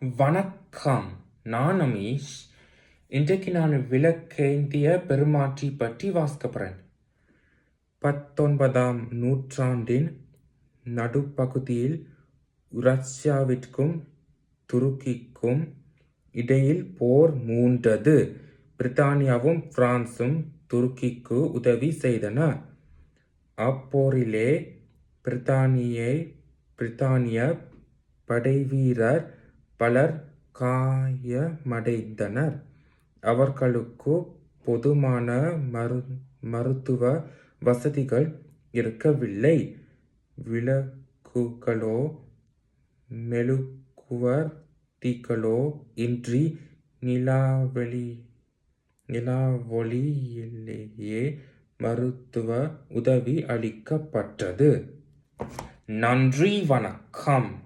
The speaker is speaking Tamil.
வணக்கம். நான் அமீஷ் இன்றைக்கு நான் விளக்கேந்திய பெருமாற்றி பற்றி வாசிக்கப்படுறேன் பத்தொன்பதாம் நூற்றாண்டின் நடுப்பகுதியில் ரஷ்யாவிற்கும் துருக்கிக்கும் இடையில் போர் மூண்டது பிரித்தானியாவும் பிரான்சும் துருக்கிக்கு உதவி செய்தன. அப்போரிலே பிரித்தானியை பிரித்தானிய படைவீரர் பலர் காயமடைந்தனர். அவர்களுக்கு பொதுமான மரு மருத்துவ வசதிகள் இருக்கவில்லை. விளக்குகளோ மெழுகுவர்த்திகளோ இன்றி நிலாவெளி நிலாவொளியிலேயே மருத்துவ உதவி அளிக்கப்பட்டது. நன்றி வணக்கம்.